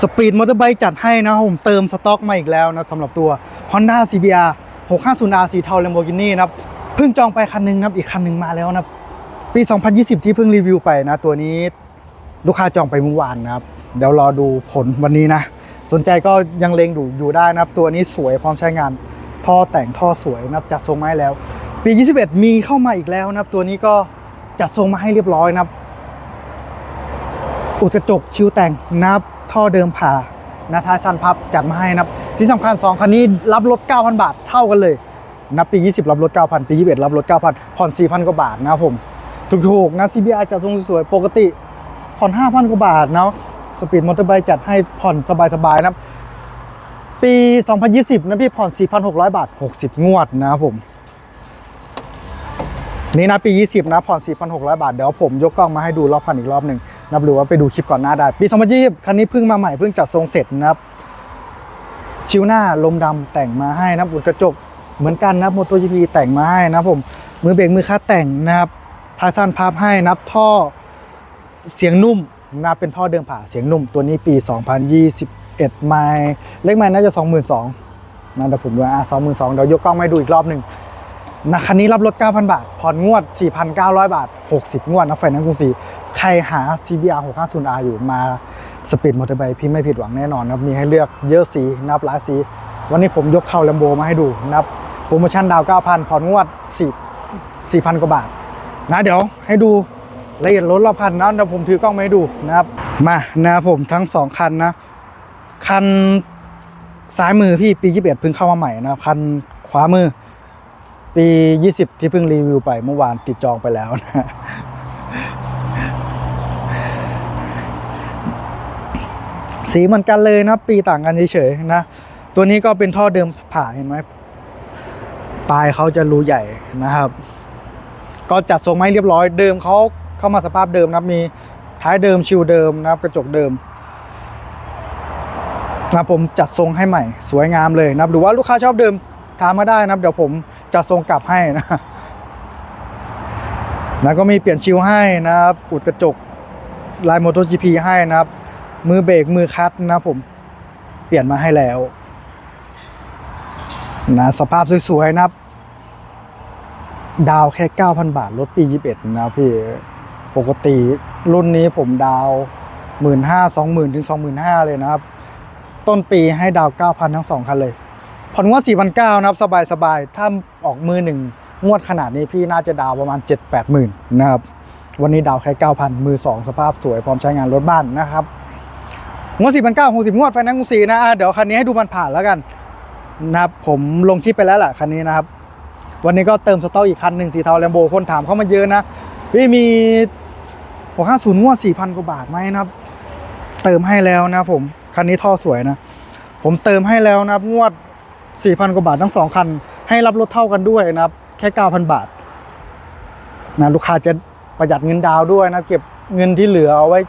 สปีดมอเตอร์ไบค์จัดให้นะผมเติมสต็อกมาอีกแล้วนะสำหรับตัว Honda CBR 650R สีเทา Lamborghini นะครับเพิ่งจองไปคันหนึงนะครับอีกคันหนึงมาแล้วนะครับปี 2020 ที่เพิ่งรีวิวไปนะ ตัวนี้ลูกค้าจองไปเมื่อวานนะครับ เดี๋ยวรอดูผลวันนี้นะ สนใจก็ยังเลงดูอยู่ได้นะครับ ตัวนี้สวยพร้อมใช้งานท่อแต่งท่อสวยนะครับจัดทรงมาแล้ว ปี 21 มีเข้ามาอีกแล้วนะครับ ตัวนี้ก็จัดทรงมาให้เรียบร้อยนะครับอุดกระจกชิวแต่งนะครับ ท่อเดิมผ่านะท้ายสันพับจัดมาให้นะครับ ที่สำคัญ 2 คันนี้รับรถ 9,000 บาทเท่ากันเลยนะปี 20 รับรถ 9,000 ปี 21 รับรถ 9,000 ผ่อน 4,000 กว่าบาทนะครับผมถูกๆนะ CBR จัดทรงสวยๆปกติผ่อน 5,000 กว่าบาทเนาะสปีดมอเตอร์ไบค์จัดให้ผ่อนสบายๆนะครับปี 2020 นะพี่ผ่อน 4,600 บาท 60 งวดนะครับผม นี่นะปี 20 นะผ่อน 4,600 บาท เดี๋ยวผมยกกล้องมาให้ดูรอบคันอีกรอบหนึ่งนับหรือว่าไปดูคลิปก่อนหน้าได้ ปี 2020 คันนี้เพิ่งมาใหม่เพิ่งจัดทรงเสร็จนะครับ ชิวหน้าลมดำแต่งมาให้นะบอุดกระจกเหมือนกันนะโมโต GP แต่งมาให้นะผมมือเบรกมือคัดแต่งนะครับท้ายสั้นพับให้นับท่อเสียงนุ่มนะเป็นท่อเดิมผ่าเสียงนุ่มตัวนี้ปี 2021 ไมล์เลขไมล์น่าจะ 22,000นะเดี๋ยวผมดูอะ22,000เดี๋ยวยกกล้องมาดูอีกรอบหนึ่ง นะคันนี้รับรถ 9,000 บาท ผ่อนงวด 4,900 บาท 60 งวดนะไฟแนนซ์กรุงศรีใครหา CBR 650R อยู่มาสปีดมอเตอร์ไบค์พี่ไม่ผิดหวังแน่นอนนะครับ มีให้เลือกเยอะสีนับหลายสี วันนี้ผมยกเท่าแลมโบมาให้ดูนะครับโปรโมชั่นดาว 9,000 ผ่อนงวด4 4,000 กว่าบาท นะเดี๋ยวให้ดูละเอียดรถรอบคันนะเดี๋ยวผมถือกล้องมาให้ดูนะครับ มานะผมทั้ง 2 คันนะ คันซ้ายมือพี่ปี 21เพิ่งเข้ามาใหม่นะคันขวามือ ปี 20 ที่เพิ่งรีวิวไปเมื่อวานติดจองไปแล้วนะ สีเหมือนกันเลยนะ ปีต่างกันเฉยๆนะ ตัวนี้ก็เป็นท่อเดิมผ่าเห็นไหมปลายเขาจะรูใหญ่นะครับ ก็จัดทรงไม้เรียบร้อยเดิมเขาเข้ามาสภาพเดิมนับมีท้ายเดิมชิวเดิมนะครับ กระจกเดิมนะผมจัดทรงให้ใหม่ สวยงามเลยนะหรือว่าลูกค้าชอบเดิมถามมาได้นะเดี๋ยวผม จะส่งกลับให้นะแล้วก็มีเปลี่ยนชิวให้นะครับอุดกระจกลาย MotoGP ให้นะครับ มือเบรกมือคัดนะผมเปลี่ยนมาให้แล้วนะสภาพสวยๆนะครับ ดาวแค่ 9,000 บาทรถปี 21 นะพี่ ปกติรุ่นนี้ผมดาว 1 5 0 0 0 20,000 ถึง 25,000 เลยนะครับ ต้นปีให้ดาว 9,000 ทั้งสองคันเลย ผ่อนงวด 4,900นะครับ สบายสบายๆถ้าออกมือหนึ่งงวดขนาดนี้พี่น่าจะดาวประมาณ 7 8หมื่นนะครับ วันนี้ดาวแค่9,000 มือ 2 สภาพสวยพร้อมใช้งานรถบ้านนะครับงวด 4,900 60 งวดไฟแนนซ์กรุงศรีนะเดี๋ยวคันนี้ให้ดูมันผ่านแล้วกันนะครับผมลงคลิปไปแล้วแหละคันนี้นะครับ วันนี้ก็เติมสต็อกอีกคันหนึ่งสีเทาแลมโบคนถามเข้ามาเยอะนะพี่มี650งวด 4,000 กว่าบาทไหมนะครับ เติมให้แล้วนะผมคันนี้ท่อสวยนะ ผมเติมให้แล้วนะงวด 4,000 กว่าบาททั้งสองคัน ให้รับรถเท่ากันด้วยนะครับ แค่ 9,000 บาทนะลูกค้าจะประหยัดเงินดาวด้วยนะเก็บเงินที่เหลือเอาไว้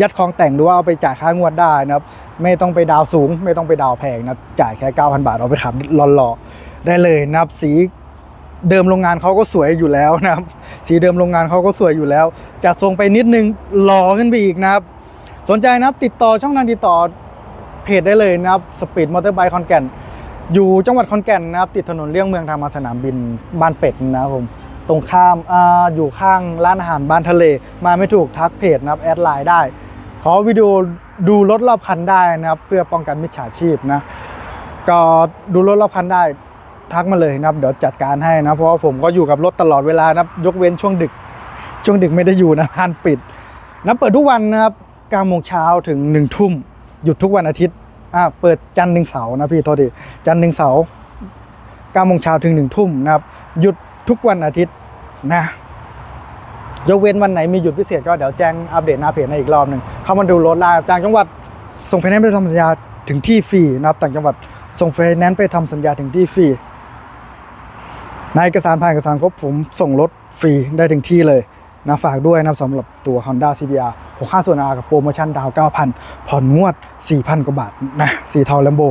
ยัดของแต่งหรือว่าเอาไปจ่ายค่างวดได้นะครับ ไม่ต้องไปดาวสูง ไม่ต้องไปดาวแพงนะจ่ายแค่ 9,000 บาทเอาไปขับหล่อๆได้เลยนะครับ สีเดิมโรงงานเขาก็สวยอยู่แล้วนะครับ สีเดิมโรงงานเขาก็สวยอยู่แล้วจะทรงไปนิดนึงหล่อขึ้นไปอีกนะครับ สนใจนะครับติดต่อช่องทางติดต่อเพจได้เลยนะครับสปีดมอเตอร์ไบค์คอนแก่น อยู่จังหวัดขอนแก่นนะครับ ติดถนนเลี่ยงเมืองทางมาสนามบินบ้านเป็ดนะครับผมตรงข้ามออยู่ข้างร้านอาหารบ้านทะเล มาไม่ถูกทักเพจนะครับแอดไลน์ได้ ขอวิดีโอดูรถรอบคันได้นะครับ เพื่อป้องกันมิจฉาชีพนะก็ดูรถรอบคันได้ทักมาเลยนะครับ เดี๋ยวจัดการให้นะเพราะว่าผมก็อยู่กับรถตลอดเวลานะยกเว้นช่วงดึก ช่วงดึกไม่ได้อยู่นะร้านปิดนะเปิดทุกวันนะครับ9โมงเช้าถึง1ทุ่มหยุดทุกวันอาทิตย์ อ่าเปิดจันทร์ถึงเสาร์นะพี่โทษทีจันทร์ถึงเสาร์9โมงเช้าถึง1ทุ่มนะครับ หยุดทุกวันอาทิตย์นะยกเว้นวันไหนมีหยุดพิเศษก็เดี๋ยวแจ้งอัปเดตหน้าเพจให้อีกรอบหนึ่งเข้ามาดูรถได้ต่างจังหวัดส่งไฟแนนซ์ไปทำสัญญาถึงที่ฟรีนะครับต่างจังหวัดส่งไฟแนนซ์ไปทำสัญญาถึงที่ฟรีในเอกสารผ่านเอกสารครบผมส่งรถฟรีได้ถึงที่เลย นะฝากด้วยนะสำหรับตัว Honda CBR 65ส่วน R กับโปรโมชั่นดาว 9,000 ผ่อนงวด 4,000 กว่าบาทนะสีเทาแลมโบ